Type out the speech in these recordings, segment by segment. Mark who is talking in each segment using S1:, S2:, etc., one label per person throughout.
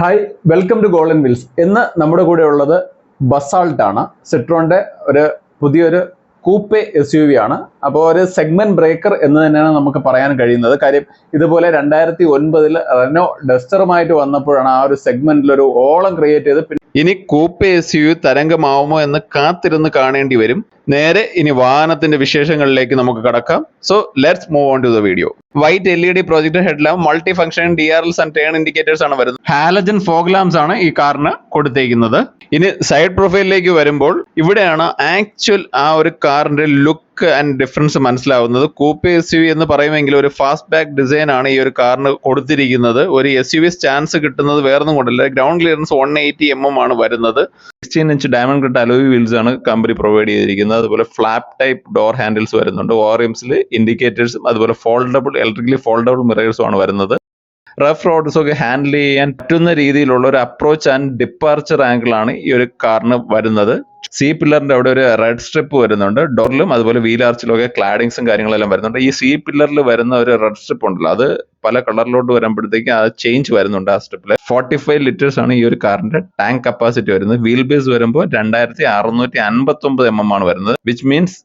S1: Hi welcome to golden wheels ഇന്ന് നമ്മുടെ കൂടെ ഉള്ളത് ബസാൾട്ട് ആണ്. സിട്രോന്റെ ഒരു പുതിയൊരു കൂപ്പെ എസ് യു വി ആണ്. അപ്പോൾ ഒരു സെഗ്മെന്റ് ബ്രേക്കർ എന്ന് തന്നെയാണ് നമുക്ക് പറയാൻ കഴിയുന്നത്. കാര്യം ഇതുപോലെ രണ്ടായിരത്തി ഒൻപതിൽ റെനോ ഡസ്റ്ററുമായിട്ട് വന്നപ്പോഴാണ് ആ ഒരു സെഗ്മെന്റിൽ ഒരു ഓളം ക്രിയേറ്റ് ചെയ്ത്
S2: ഇനി കൂപ്പെ എസ് യു തരംഗമാവുമോ എന്ന് കാത്തിരുന്ന് കാണേണ്ടി വരും. നേരെ ഇനി വാഹനത്തിന്റെ വിശേഷങ്ങളിലേക്ക് നമുക്ക് കടക്കാം. So let's move on to the video white L E D projector headlamp multi function D R Ls and turn indicators ആണ് വരുന്നത്. ഹാലജൻ ഫോഗ് ലാംസ് ആണ് ഈ കാറിന് കൊടുത്തേക്കുന്നത്. ഇനി സൈഡ് പ്രൊഫൈലിലേക്ക് വരുമ്പോൾ ഇവിടെയാണ് ആക്ച്വൽ ആ ഒരു കാറിന്റെ ലുക്ക് ആൻഡ് ഡിഫറൻസ് മനസ്സിലാവുന്നത്. കൂപ്പ് എസ് യു വി എന്ന് പറയുമെങ്കിൽ ഒരു ഫാസ്റ്റ് ബാക്ക് ഡിസൈൻ ആണ് ഈ ഒരു കാറിന് കൊടുത്തിരിക്കുന്നത്. ഒരു എസ് യു വി സ്റ്റാൻസ് കിട്ടുന്നത് വേറൊന്നും കൊണ്ടല്ല. Ground clearance one eighty M M ആണ് വരുന്നത്. Sixteen inch diamond cut alloy wheels ആണ് കമ്പനി പ്രൊവൈഡ് ചെയ്തിരിക്കുന്നത്. അതുപോലെ ഫ്ലാപ്പ് ടൈപ്പ് ഡോർ ഹാൻഡിൽസ് വരുന്നുണ്ട്. ഓറിയംസിൽ ഇൻഡിക്കേറ്റേഴ്സും അതുപോലെ ഫോൾഡബിൾ ഇലക്ട്രിക്കലി ഫോൾഡബിൾ മിറേഴ്സും ആണ് വരുന്നത്. റഫ് റോഡ്സ് ഒക്കെ ഹാൻഡിൽ ചെയ്യാൻ പറ്റുന്ന രീതിയിലുള്ള ഒരു അപ്രോച്ച് ആൻഡ് ഡിപ്പാർച്ചർ ആംഗിൾ ആണ് ഈ ഒരു കാറിന് വരുന്നത്. സി പില്ലറിന്റെ അവിടെ ഒരു റെഡ് സ്ട്രിപ്പ് വരുന്നുണ്ട്. ഡോറിലും അതുപോലെ വീൽ ആർച്ചിലും ഒക്കെ ക്ലാഡിങ്സും കാര്യങ്ങളെല്ലാം വരുന്നുണ്ട്. ഈ സി പില്ലറിൽ വരുന്ന ഒരു റെഡ് സ്ട്രിപ്പ് ഉണ്ടല്ലോ അത് പല കളറിലോട്ട് വരുമ്പോഴത്തേക്കും അത് ചേഞ്ച് വരുന്നുണ്ട് ആ സ്ട്രിപ്പിൽ ഫോർട്ടി ഫൈവ് ലിറ്റേഴ്സ് ആണ് ഈ ഒരു കാറിന്റെ ടാങ്ക് കപ്പാസിറ്റി വരുന്നത്. വീൽ ബേസ് വരുമ്പോൾ രണ്ടായിരത്തി അറുന്നൂറ്റി അൻപത്തി ഒമ്പത് എം എം ആണ് വരുന്നത് വിച്ച് മീൻസ്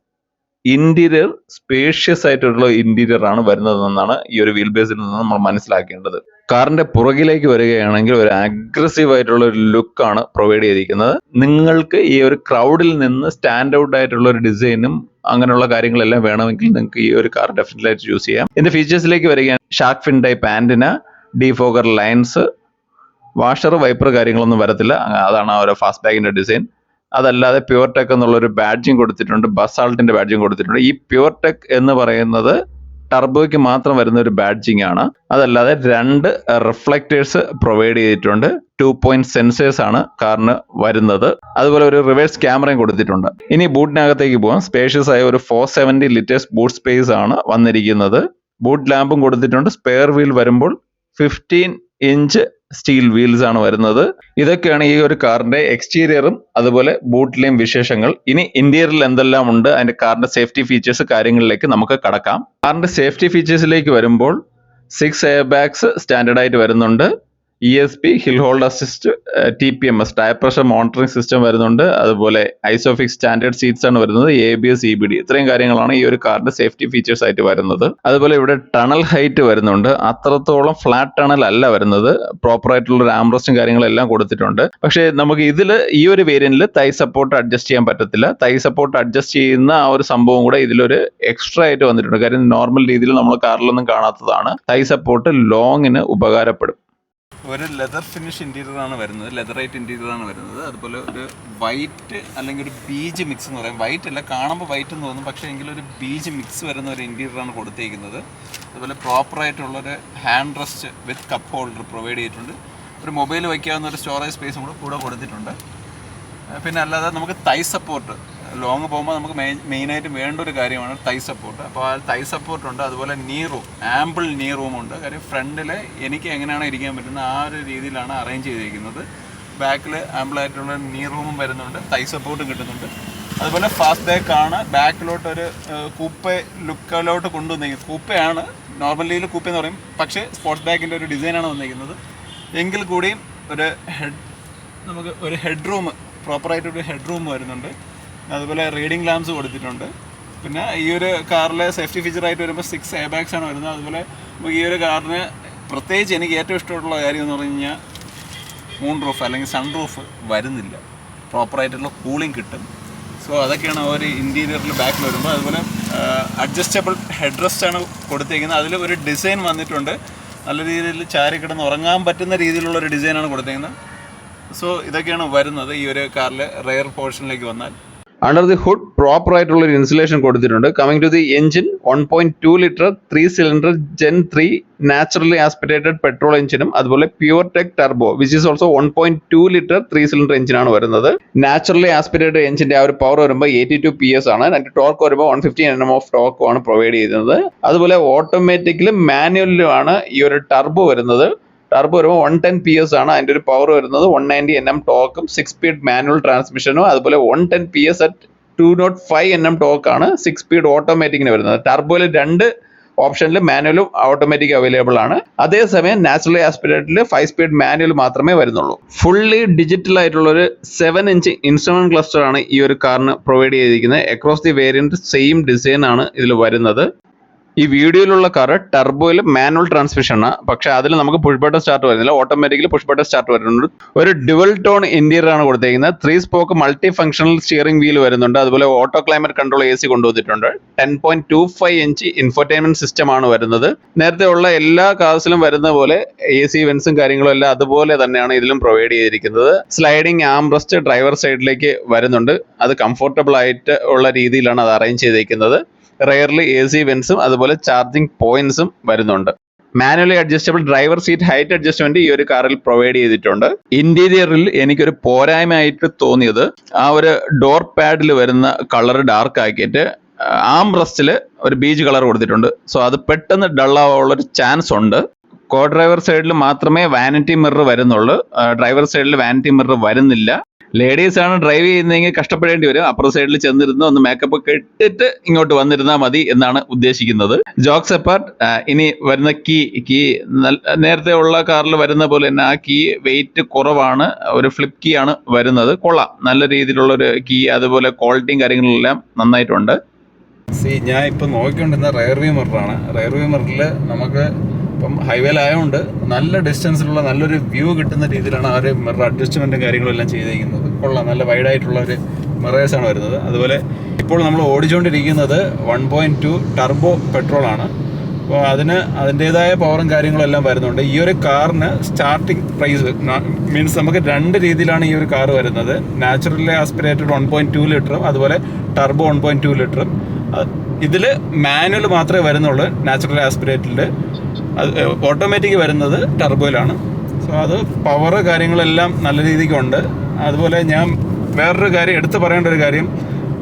S2: ഇന്റീരിയർ സ്പേഷ്യസ് ആയിട്ടുള്ള ഇന്റീരിയർ ആണ് വരുന്നതെന്നാണ് ഈ ഒരു വീൽ ബേസിൽ നിന്ന് നമ്മൾ മനസ്സിലാക്കേണ്ടത്. കാറിന്റെ പുറകിലേക്ക് വരികയാണെങ്കിൽ ഒരു അഗ്രസീവ് ആയിട്ടുള്ള ഒരു ലുക്കാണ് പ്രൊവൈഡ് ചെയ്തിരിക്കുന്നത്. നിങ്ങൾക്ക് ഈ ഒരു ക്രൗഡിൽ നിന്ന് സ്റ്റാൻഡ് ഔട്ട് ആയിട്ടുള്ള ഒരു ഡിസൈനും അങ്ങനെയുള്ള കാര്യങ്ങളെല്ലാം വേണമെങ്കിൽ നിങ്ങൾക്ക് ഈ ഒരു കാർ ഡെഫിനറ്റ് ആയിട്ട് ചൂസ് ചെയ്യാം. ഇതിന്റെ ഫീച്ചേഴ്സിലേക്ക് വരികയാണ്. Shark fin type antenna defogger lines washer wiper കാര്യങ്ങളൊന്നും വരത്തില്ല. അതാണ് ആ ഒരു ഫാസ്റ്റ് ബാഗിന്റെ ഡിസൈൻ അതല്ലാതെ പ്യുവർ ടെക് എന്നുള്ള ഒരു ബാഡ്ജിങ് കൊടുത്തിട്ടുണ്ട് ബസാൾട്ടിന്റെ ബാഡ്ജിങ് കൊടുത്തിട്ടുണ്ട്. ഈ പ്യുവർ ടെക് എന്ന് പറയുന്നത് ടർബോയ്ക്ക് മാത്രം വരുന്ന ഒരു ബാഡ്ജിങ് ആണ്. അതല്ലാതെ രണ്ട് റിഫ്ലക്റ്റേഴ്സ് പ്രൊവൈഡ് ചെയ്തിട്ടുണ്ട്. ടു പോയിന്റ് സെൻസേഴ്സ് ആണ് കാറിന് വരുന്നത്. അതുപോലെ ഒരു റിവേഴ്സ് ക്യാമറയും കൊടുത്തിട്ടുണ്ട്. ഇനി ബൂട്ടിനകത്തേക്ക് പോകാം സ്പേഷ്യസ് ആയ ഒരു four seventy litres boot space ആണ് വന്നിരിക്കുന്നത്. ബൂട്ട് ലാമ്പും കൊടുത്തിട്ടുണ്ട്. സ്പെയർ വീൽ വരുമ്പോൾ ഫിഫ്റ്റീൻ ഇഞ്ച് സ്റ്റീൽ വീൽസ് ആണ് വരുന്നത്. ഇതൊക്കെയാണ് ഈ ഒരു കാറിന്റെ എക്സ്റ്റീരിയറും അതുപോലെ ബൂട്ടിലെയും വിശേഷങ്ങൾ. ഇനി ഇന്റീരിയറിൽ എന്തെല്ലാം ഉണ്ട് അതിന്റെ കാറിന്റെ സേഫ്റ്റി ഫീച്ചേഴ്സ് കാര്യങ്ങളിലേക്ക് നമുക്ക് കടക്കാം. കാറിന്റെ സേഫ്റ്റി ഫീച്ചേഴ്സിലേക്ക് വരുമ്പോൾ സിക്സ് എയർ ബാഗ്സ് സ്റ്റാൻഡേർഡ് ആയിട്ട് വരുന്നുണ്ട്. E S P hill hold assist T P M S tyre pressure monitoring system വരുന്നുണ്ട്. അതുപോലെ ഐസോഫിക്സ് സ്റ്റാൻഡേർഡ് സീറ്റ്സ് ആണ് വരുന്നത് A B S E B D ഇത്രയും കാര്യങ്ങളാണ് ഈ ഒരു കാറിന്റെ സേഫ്റ്റി ഫീച്ചേഴ്സ് ആയിട്ട് വരുന്നത്. അതുപോലെ ഇവിടെ ടണൽ ഹൈറ്റ് വരുന്നുണ്ട്. അത്രത്തോളം ഫ്ലാറ്റ് ടണൽ അല്ല വരുന്നത്. പ്രോപ്പർ ആയിട്ടുള്ള ഒരു ആംബ്രസ്റ്റും കാര്യങ്ങളെല്ലാം കൊടുത്തിട്ടുണ്ട്. പക്ഷേ നമുക്ക് ഇതിൽ ഈ ഒരു വേരിയന്റിൽ തൈ സപ്പോർട്ട് അഡ്ജസ്റ്റ് ചെയ്യാൻ പറ്റത്തില്ല. തൈ സപ്പോർട്ട് അഡ്ജസ്റ്റ് ചെയ്യുന്ന ആ ഒരു സംഭവം കൂടെ ഇതിലൊരു എക്സ്ട്രാ ആയിട്ട് വന്നിട്ടുണ്ട്. കാര്യം നോർമൽ രീതിയിൽ നമ്മൾ കാറിലൊന്നും കാണാത്തതാണ്. തൈ സപ്പോർട്ട് ലോങ്ങിന് ഉപകാരപ്പെടും.
S3: ഒരു ലെതർ ഫിനിഷ് ഇന്റീരിയർ ആണ് വരുന്നത്. ലെതറൈറ്റ് ഇന്റീരിയർ ആണ് വരുന്നത്. അതുപോലെ ഒരു വൈറ്റ് അല്ലെങ്കിൽ ഒരു ബീജ് മിക്സ് എന്ന് പറയും. വൈറ്റ് അല്ല കാണുമ്പോൾ വൈറ്റ് എന്ന് തോന്നും. പക്ഷേ എങ്കിലും ഒരു ബീജ് മിക്സ് വരുന്ന ഒരു ഇന്റീരിയർ ആണ് കൊടുത്തിരിക്കുന്നത് അതുപോലെ പ്രോപ്പറായിട്ടുള്ളൊരു hand rest with cup holder provide ചെയ്തിട്ടുണ്ട്. ഒരു മൊബൈൽ വയ്ക്കാവുന്ന ഒരു സ്റ്റോറേജ് സ്പേസും കൂടെ കൂടെ കൊടുത്തിട്ടുണ്ട്. പിന്നെ അല്ലാതെ നമുക്ക് തൈ സപ്പോർട്ട് ലോങ് പോകുമ്പോൾ നമുക്ക് മെയിൻ മെയിനായിട്ട് വേണ്ട ഒരു കാര്യമാണ് തൈ സപ്പോർട്ട് അപ്പോൾ ആ തൈ സപ്പോർട്ട് ഉണ്ട് അതുപോലെ നീ റൂം ആമ്പിൾ നീ റൂം ഉണ്ട്. കാര്യം ഫ്രണ്ടിൽ എനിക്ക് എങ്ങനെയാണ് ഇരിക്കാൻ പറ്റുന്നത് ആ ഒരു രീതിയിലാണ് അറേഞ്ച് ചെയ്തിരിക്കുന്നത്. ബാക്കിൽ ആമ്പിൾ ആയിട്ടുള്ള നീ റൂമും വരുന്നുണ്ട് തൈ സപ്പോർട്ടും കിട്ടുന്നുണ്ട്. അതുപോലെ ഫാസ്റ്റ് ബാക്ക് ആണ്. ബാക്കിലോട്ട് ഒരു കൂപ്പ ലുക്കിലോട്ട് കൊണ്ടുവന്നിരിക്കുന്നത്. കൂപ്പയാണ് നോർമൽ രീതിയിൽ കൂപ്പ എന്ന് പറയും. പക്ഷേ സ്പോർട്സ് ബാക്കിന്റെ ഒരു ഡിസൈനാണ് വന്നിരിക്കുന്നത്. എങ്കിൽ കൂടിയും ഒരു ഹെഡ് നമുക്ക് ഒരു ഹെഡ് റൂം പ്രോപ്പറായിട്ട് ഒരു ഹെഡ് റൂം വരുന്നുണ്ട്. അതുപോലെ റീഡിംഗ് ലാംസ് കൊടുത്തിട്ടുണ്ട്. പിന്നെ ഈ ഒരു കാറിലെ സേഫ്റ്റി ഫീച്ചർ ആയിട്ട് വരുമ്പോൾ സിക്സ് എയർ ബാഗ്സ് ആണ് വരുന്നത്. അതുപോലെ ഈ ഒരു കാറിന് പ്രത്യേകിച്ച് എനിക്ക് ഏറ്റവും ഇഷ്ടമുള്ള കാര്യം എന്ന് പറഞ്ഞു കഴിഞ്ഞാൽ മൂൺ റൂഫ് അല്ലെങ്കിൽ സൺ റൂഫ് വരുന്നില്ല. പ്രോപ്പറായിട്ടുള്ള കൂളിംഗ് കിട്ടും. സോ അതൊക്കെയാണ് ഒരു ഇന്റീരിയറിൽ ബാക്കിൽ വരുമ്പോൾ അതുപോലെ അഡ്ജസ്റ്റബിൾ ഹെഡ് റെസ്റ്റ് ആണ് കൊടുത്തേക്കുന്നത്. അതിൽ ഒരു ഡിസൈൻ വന്നിട്ടുണ്ട്. നല്ല രീതിയിൽ ചാരി കിടന്ന് ഉറങ്ങാൻ പറ്റുന്ന രീതിയിലുള്ള ഒരു ഡിസൈനാണ് കൊടുത്തേക്കുന്നത്. സോ ഇതൊക്കെയാണ് വരുന്നത് ഈ ഒരു കാറിലെ റെയർ പോർഷനിലേക്ക് വന്നാൽ.
S2: അണ്ടർ ദി ഹുഡ് പ്രോപ്പർ ആയിട്ടുള്ള ഒരു ഇൻസുലേഷൻ കൊടുത്തിട്ടുണ്ട്. Coming to the engine one point two litre three cylinder gen three naturally aspirated petrol എഞ്ചിനും അതുപോലെ pure tech turbo which is also one point two litre three cylinder എഞ്ചിനാണ് വരുന്നത്. Naturally aspirated എഞ്ചിന്റെ ആ ഒരു power വരുമ്പോൾ eighty to P S ആണ് അതിന്റെ torque വരുമ്പോൾ one fifty N M of torque ആണ് പ്രൊവൈഡ് ചെയ്യുന്നത്. അതുപോലെ ഓട്ടോമാറ്റിക്കലും മാനുവലിലും ആണ് ഈ ഒരു ടർബോ വരുന്നത്. ടർബോ വരുമ്പോൾ വൺ ടെൻ പി എസ് ആണ്. അതിന്റെ ഒരു പവർ വരുന്നത് വൺ നയന്റി എൻ എം ടോക്കും സിക്സ് സ്പീഡ് മാനുവൽ ട്രാൻസ്മിഷനും അതുപോലെ one ten P S at two nought five N M torque ആണ് സിക്സ് സ്പീഡ് ഓട്ടോമാറ്റിക്കിന് വരുന്നത്. ടർബോയിൽ രണ്ട് ഓപ്ഷനിൽ മാനുവലും ഓട്ടോമാറ്റിക് അവൈലബിൾ ആണ്. അതേസമയം നാച്ചുറൽ ആസ്പിറേറ്റഡിൽ ഫൈവ് സ്പീഡ് മാനുവൽ മാത്രമേ വരുന്നുള്ളൂ. ഫുള്ളി ഡിജിറ്റൽ ആയിട്ടുള്ള ഒരു സെവൻ ഇഞ്ച് ഇൻസ്ട്രുമെന്റ് ക്ലസ്റ്റർ ആണ് ഈ ഒരു കാറിന് പ്രൊവൈഡ് ചെയ്തിരിക്കുന്നത്. Across the variant same design ആണ് ഇതിൽ വരുന്നത്. ഈ വീഡിയോയിലുള്ള കാർ ടർബോയിൽ മാനുവൽ ട്രാൻസ്മിഷൻ ആണ്. പക്ഷെ അതിൽ നമുക്ക് പുഷ് ബട്ടൺ സ്റ്റാർട്ട് വരുന്നില്ല. ഓട്ടോമാറ്റിക്കലി പുഷ് ബട്ടൺ സ്റ്റാർട്ട് വരുന്നുണ്ട്. ഒരു ഡുവൽ ടോൺ ഇന്റീരിയർ ആണ് കൊടുത്തിരിക്കുന്നത് three spoke multi functional steering wheel വരുന്നുണ്ട്. അതുപോലെ auto climate control A C കൊണ്ടുവന്നിട്ടുണ്ട്. Ten point two five inch infotainment system ആണ് വരുന്നത്. നേരത്തെ ഉള്ള എല്ലാ കാർസിലും വരുന്ന പോലെ എ സി വെൻസും കാര്യങ്ങളും എല്ലാം അതുപോലെ തന്നെയാണ് ഇതിലും പ്രൊവൈഡ് ചെയ്തിരിക്കുന്നത്. സ്ലൈഡിംഗ് ആംബ്രസ്റ്റ് ഡ്രൈവർ സൈഡിലേക്ക് വരുന്നുണ്ട്. അത് കംഫർട്ടബിൾ ആയിട്ട് ഉള്ള രീതിയിലാണ് അത് അറേഞ്ച് ചെയ്തിരിക്കുന്നത് റെയർലി എ സി വെൻസും അതുപോലെ ചാർജിംഗ് പോയിന്റ്സും വരുന്നുണ്ട്. Manually adjustable driver seat height adjustment ഈ ഒരു കാറിൽ പ്രൊവൈഡ് ചെയ്തിട്ടുണ്ട്. ഇന്റീരിയറിൽ എനിക്കൊരു പോരായ്മയായിട്ട് തോന്നിയത് ആ ഒരു ഡോർ പാഡിൽ വരുന്ന കളർ ഡാർക്ക് ആക്കിയിട്ട് ആം റസ്റ്റിൽ ഒരു ബീജ് കളർ കൊടുത്തിട്ടുണ്ട്. സോ അത് പെട്ടെന്ന് ഡൾ ആവാനുള്ള ഒരു ചാൻസ് ഉണ്ട്. കോ ഡ്രൈവർ സൈഡിൽ മാത്രമേ വാനിറ്റി മിറർ വരുന്നുള്ളൂ. ഡ്രൈവർ സൈഡിൽ വാനിറ്റി മിറർ വരുന്നില്ല. ലേഡീസ് ആണ് ഡ്രൈവ് ചെയ്യുന്നതെങ്കിൽ കഷ്ടപ്പെടേണ്ടി വരും. അപ്പുറ സൈഡിൽ ചെന്നിരുന്ന് ഒന്ന് മേക്കപ്പ് കെട്ടിട്ട് ഇങ്ങോട്ട് വന്നിരുന്നാൽ മതി എന്നാണ് ഉദ്ദേശിക്കുന്നത്. ജോക്സ് അപ്പാർട്ട് ഇനി വരുന്ന കീ കീ നേരത്തെ ഉള്ള കാറിൽ വരുന്ന പോലെ തന്നെ ആ കീ വെയിറ്റ് കുറവാണ്. ഒരു ഫ്ലിപ്പ് കീ ആണ് വരുന്നത്. കൊള്ളാം. നല്ല രീതിയിലുള്ള ഒരു കീ അതുപോലെ ക്വാളിറ്റിയും കാര്യങ്ങളെല്ലാം നന്നായിട്ടുണ്ട്.
S3: സി ഞാൻ ഇപ്പം നോക്കിക്കൊണ്ടിരുന്ന റയർ വ്യൂ മിററാണ് റയർ വ്യൂ മിററിൽ നമുക്ക് ഇപ്പം ഹൈവേയിലായതുകൊണ്ട് നല്ല ഡിസ്റ്റൻസിലുള്ള നല്ലൊരു വ്യൂ കിട്ടുന്ന രീതിയിലാണ് ആ ഒരു മിറർ അഡ്ജസ്റ്റ്മെന്റും കാര്യങ്ങളും എല്ലാം ചെയ്തിരിക്കുന്നത് കൊള്ളാം. നല്ല വൈഡ് ആയിട്ടുള്ള ഒരു മിറേഴ്സാണ് വരുന്നത്. അതുപോലെ ഇപ്പോൾ നമ്മൾ ഓടിച്ചുകൊണ്ടിരിക്കുന്നത് വൺ പോയിന്റ് ടു ടർബോ പെട്രോളാണ് അപ്പോൾ അതിന് അതിന്റേതായ പവറും കാര്യങ്ങളും എല്ലാം വരുന്നുണ്ട്. ഈ ഒരു കാറിന് സ്റ്റാർട്ടിംഗ് പ്രൈസ് മീൻസ് നമുക്ക് രണ്ട് രീതിയിലാണ് ഈ ഒരു കാർ വരുന്നത്. Naturally aspirated one point two ലിറ്ററും അതുപോലെ ടർബോ വൺ പോയിന്റ് ടു ലിറ്ററും ഇതിൽ മാനുവൽ മാത്രമേ വരുന്നുള്ളൂ. നാച്ചുറൽ ആസ്പിറേറ്ററിൽ അത് ഓട്ടോമാറ്റിക് വരുന്നത് ടർബോയിലാണ്. സോ അത് പവർ കാര്യങ്ങളെല്ലാം നല്ല രീതിക്കുണ്ട് അതുപോലെ ഞാൻ വേറൊരു കാര്യം എടുത്തു പറയേണ്ട ഒരു കാര്യം.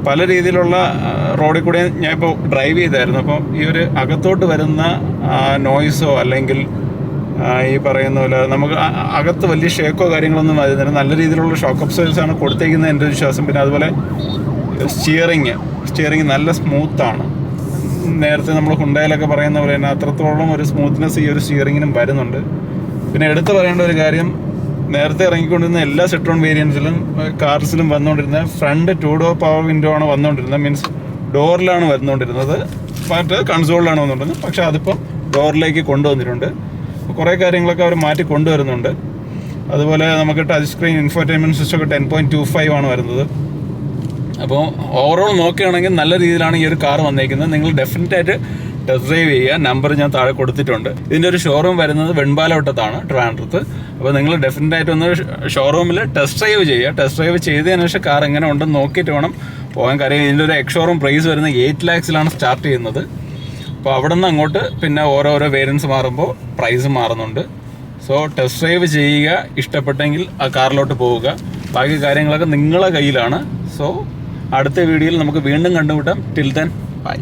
S3: പല രീതിയിലുള്ള റോഡിൽ കൂടെ ഞാൻ ഇപ്പോൾ ഡ്രൈവ് ചെയ്തായിരുന്നു. അപ്പോൾ ഈ ഒരു അകത്തോട്ട് വരുന്ന നോയ്സോ അല്ലെങ്കിൽ ഈ പറയുന്ന പോലെ നമുക്ക് അകത്ത് വലിയ ഷേക്കോ കാര്യങ്ങളൊന്നും വരുന്നില്ല നല്ല രീതിയിലുള്ള ഷോക്ക് അബ്സോർവ്സ് ആണ് കൊടുത്തേക്കുന്നത് എന്റെ വിശ്വാസം. പിന്നെ അതുപോലെ സ്റ്റിയറിങ് സ്റ്റിയറിങ് നല്ല സ്മൂത്താണ് നേരത്തെ നമ്മൾ കുണ്ടയിലൊക്കെ പറയുന്ന പോലെ തന്നെ അത്രത്തോളം ഒരു സ്മൂത്ത്നെസ് ഈ ഒരു സ്റ്റിയറിങ്ങിനും വരുന്നുണ്ട്. പിന്നെ എടുത്തു പറയേണ്ട ഒരു കാര്യം നേരത്തെ ഇറങ്ങിക്കൊണ്ടിരുന്ന എല്ലാ സെട്രോൺ വേരിയൻസിലും കാർസിലും വന്നുകൊണ്ടിരുന്ന front two door power window ആണ് വന്നുകൊണ്ടിരുന്നത് മീൻസ് ഡോറിലാണ് വന്നുകൊണ്ടിരുന്നത് മറ്റ് കൺസോളിലാണ് വന്നുകൊണ്ടിരുന്നത് പക്ഷേ അതിപ്പം ഡോറിലേക്ക് കൊണ്ടുവന്നിട്ടുണ്ട്. കുറേ കാര്യങ്ങളൊക്കെ അവർ മാറ്റി കൊണ്ടുവരുന്നുണ്ട്. അതുപോലെ നമുക്ക് ടച്ച് സ്ക്രീൻ ഇൻഫോർടൈൻമെന്റ് സിസ്റ്റം ഒക്കെ ടെൻ പോയിന്റ് ടു ഫൈവ് ആണ് വരുന്നത്. അപ്പോൾ ഓവറോൾ നോക്കുകയാണെങ്കിൽ നല്ല രീതിയിലാണ് ഈ ഒരു കാർ വന്നേക്കുന്നത്. നിങ്ങൾ ഡെഫിനറ്റ് ആയിട്ട് ടെസ്റ്റ് ഡ്രൈവ് ചെയ്യുക. നമ്പർ ഞാൻ താഴെ കൊടുത്തിട്ടുണ്ട്. ഇതിന്റെ ഒരു ഷോറൂം വരുന്നത് വെൺപാലവട്ടത്താണ് ട്രിവാൻഡ്രത്ത്. അപ്പോൾ നിങ്ങൾ ഡെഫിനറ്റ് ആയിട്ട് ഒന്ന് ഷോറൂമിൽ ടെസ്റ്റ് ഡ്രൈവ് ചെയ്യുക. ടെസ്റ്റ് ഡ്രൈവ് ചെയ്തതിന് ശേഷം കാർ എങ്ങനെ ഉണ്ടെന്ന് നോക്കിയിട്ട് വേണം പോകാൻ. കാര്യം ഇതിന്റെ ഒരു എക്സ് ഷോറൂം പ്രൈസ് വരുന്നത് എയ്റ്റ് ലാക്സിലാണ് സ്റ്റാർട്ട് ചെയ്യുന്നത്. അപ്പോൾ അവിടെ നിന്ന് അങ്ങോട്ട് പിന്നെ ഓരോരോ വേരിയൻസ് മാറുമ്പോൾ പ്രൈസ് മാറുന്നുണ്ട്. സോ ടെസ്റ്റ് ഡ്രൈവ് ചെയ്യുക. ഇഷ്ടപ്പെട്ടെങ്കിൽ ആ കാറിലോട്ട് പോവുക. ബാക്കി കാര്യങ്ങളൊക്കെ നിങ്ങളെ കയ്യിലാണ്. സോ അടുത്ത വീഡിയോയിൽ നമുക്ക് വീണ്ടും കണ്ടുമുട്ടാം. Till then bye